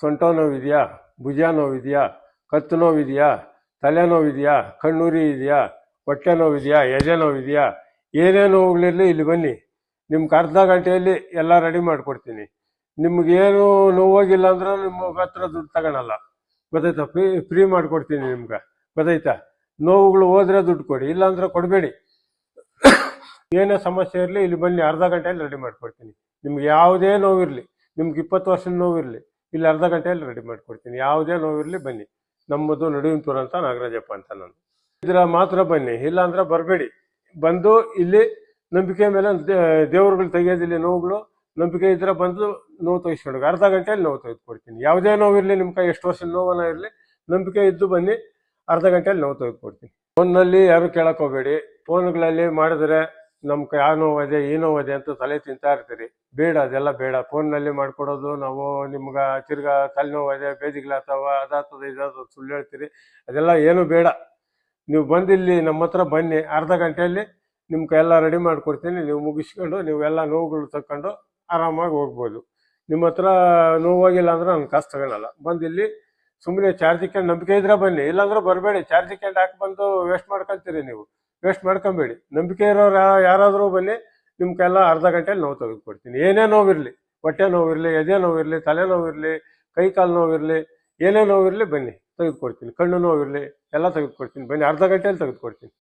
ಸೊಂಟ ನೋವಿದೆಯಾ? ಭುಜ ನೋವಿದೆಯಾ? ಕತ್ತು ನೋವಿದೆಯಾ? ತಲೆ ನೋವಿದೆಯಾ? ಕಣ್ಣುರಿ ಇದೆಯಾ? ಹೊಟ್ಟೆ ನೋವಿದೆಯಾ? ಎದೆ ನೋವಿದೆಯಾ? ಏನೇ ನೋವುಗಳಿರಲಿ ಇಲ್ಲಿ ಬನ್ನಿ. ನಿಮ್ಗೆ ಅರ್ಧ ಗಂಟೆಯಲ್ಲಿ ಎಲ್ಲ ರೆಡಿ ಮಾಡಿಕೊಡ್ತೀನಿ. ನಿಮಗೇನು ನೋವಾಗಿಲ್ಲ ಅಂದ್ರೆ ನಿಮ್ಮ ಹತ್ರ ದುಡ್ಡು ತಗೊಳಲ್ಲ. ಗೊತ್ತಾಯ್ತಾ? ಫ್ರೀ ಫ್ರೀ ಮಾಡಿಕೊಡ್ತೀನಿ ನಿಮ್ಗೆ. ಗೊತ್ತಾಯ್ತಾ? ನೋವುಗಳು ಹೋದ್ರೆ ದುಡ್ಡು ಕೊಡಿ, ಇಲ್ಲಾಂದ್ರೆ ಕೊಡಬೇಡಿ. ಏನೇ ಸಮಸ್ಯೆ ಇರಲಿ ಇಲ್ಲಿ ಬನ್ನಿ. ಅರ್ಧ ಗಂಟೆಯಲ್ಲಿ ರೆಡಿ ಮಾಡಿಕೊಡ್ತೀನಿ. ನಿಮ್ಗೆ ಯಾವುದೇ ನೋವಿರಲಿ, ನಿಮ್ಗೆ ಇಪ್ಪತ್ತು ವರ್ಷದ ನೋವಿರಲಿ ಇಲ್ಲಿ ಅರ್ಧ ಗಂಟೆಯಲ್ಲಿ ರೆಡಿ ಮಾಡಿಕೊಡ್ತೀನಿ. ಯಾವುದೇ ನೋವಿರಲಿ ಬನ್ನಿ. ನಮ್ಮದು ನಡುವಿನಪುರ ಅಂತ ನಾಗರಾಜಪ್ಪ ಅಂತ ನಾನು. ಇದರ ಮಾತ್ರ ಬನ್ನಿ. ಇಲ್ಲ ಅಂದ್ರೆ ಬರಬೇಡಿ. ಬಂದು ಇಲ್ಲಿ ನಂಬಿಕೆ ಮೇಲೆ ದೇವರುಗಳು ತೆಗೆಯೋದಿಲ್ಲ ನೋವುಗಳು, ನಂಬಿಕೆ ಇದ್ರೆ ಬಂದು ನೋವು ತೆಗಿಸ್ಕೊಂಡು, ಅರ್ಧ ಗಂಟೆಯಲ್ಲಿ ನೋವು ತೆಗೆದುಕೊಡ್ತೀನಿ. ಯಾವುದೇ ನೋವಿರಲಿ ನಿಮ್ಮ ಕೈ ಎಷ್ಟು ವರ್ಷ ನೋವನ್ನ ಇರಲಿ, ನಂಬಿಕೆ ಇದ್ದು ಬನ್ನಿ, ಅರ್ಧ ಗಂಟೆಯಲ್ಲಿ ನೋವು ತೆಗೆದುಕೊಡ್ತೀನಿ. ಫೋನ್ನಲ್ಲಿ ಯಾರು ಕೇಳಕ್ಕೆ ಹೋಗ್ಬೇಡಿ. ಫೋನ್ಗಳಲ್ಲಿ ಮಾಡಿದ್ರೆ ನಮ್ಮ ಯಾವ ನೋವದೆ ಈ ನೋವಿದೆ ಅಂತ ತಲೆ ತಿಂತಾ ಇರ್ತೀರಿ. ಬೇಡ, ಅದೆಲ್ಲ ಬೇಡ. ಫೋನ್ನಲ್ಲಿ ಮಾಡ್ಕೊಡೋದು, ನಾವು ನಿಮ್ಗೆ ತಿರ್ಗಾ ತಲೆನೋವಿದೆ ಬೇದಿಗಳಾಗ್ತಾವ ಅದಾತದ ಇದಾದ ಸುಳ್ಳು ಹೇಳ್ತೀರಿ. ಅದೆಲ್ಲ ಏನು ಬೇಡ. ನೀವು ಬಂದಿಲ್ಲಿ, ನಮ್ಮ ಹತ್ರ ಬನ್ನಿ. ಅರ್ಧ ಗಂಟೆಯಲ್ಲಿ ನಿಮ್ಗೆ ಎಲ್ಲ ರೆಡಿ ಮಾಡ್ಕೊಡ್ತೀನಿ. ನೀವು ಮುಗಿಸ್ಕೊಂಡು ನೀವು ಎಲ್ಲ ನೋವುಗಳು ತಕೊಂಡು ಆರಾಮಾಗಿ ಹೋಗ್ಬೋದು. ನಿಮ್ಮ ಹತ್ರ ನೋವಾಗಿಲ್ಲ ಅಂದ್ರೆ ನಾನು ಕಷ್ಟ ತಗೊಳಲ್ಲ. ಬಂದಿಲ್ಲಿ ಸುಮ್ಮನೆ ಚಾರ್ಜ್ ಇಕ್ಕೊಂಡು ನಂಬಿಕೆ ಇದ್ರೆ ಬನ್ನಿ. ಇಲ್ಲಾಂದ್ರೆ ಬರಬೇಡಿ. ಚಾರ್ಜ್ ಇಕ್ಕೊಂಡು ಹಾಕಿ ಬಂದು ವೇಸ್ಟ್ ಮಾಡ್ಕೊಳ್ತೀರಿ ನೀವು. ವೇಸ್ಟ್ ಮಾಡ್ಕೊಬೇಡಿ. ನಂಬಿಕೆ ಇರೋರು ಯಾರಾದರೂ ಬನ್ನಿ ನಿಮ್ಗೆಲ್ಲ ಅರ್ಧ ಗಂಟೆಯಲ್ಲಿ ನೋವು ತೆಗೆದುಕೊಡ್ತೀನಿ. ಏನೇ ನೋವಿರಲಿ, ಹೊಟ್ಟೆ ನೋವಿರಲಿ, ಎದೆ ನೋವಿರಲಿ, ತಲೆ ನೋವಿರಲಿ, ಕೈ ಕಾಲು ನೋವಿರಲಿ, ಏನೇ ನೋವಿರಲಿ ಬನ್ನಿ, ತೆಗೆದುಕೊಡ್ತೀನಿ. ಕಣ್ಣು ನೋವಿರಲಿ, ಎಲ್ಲ ತೆಗೆದುಕೊಡ್ತೀನಿ. ಬನ್ನಿ, ಅರ್ಧ ಗಂಟೆಯಲ್ಲಿ ತೆಗೆದುಕೊಡ್ತೀನಿ.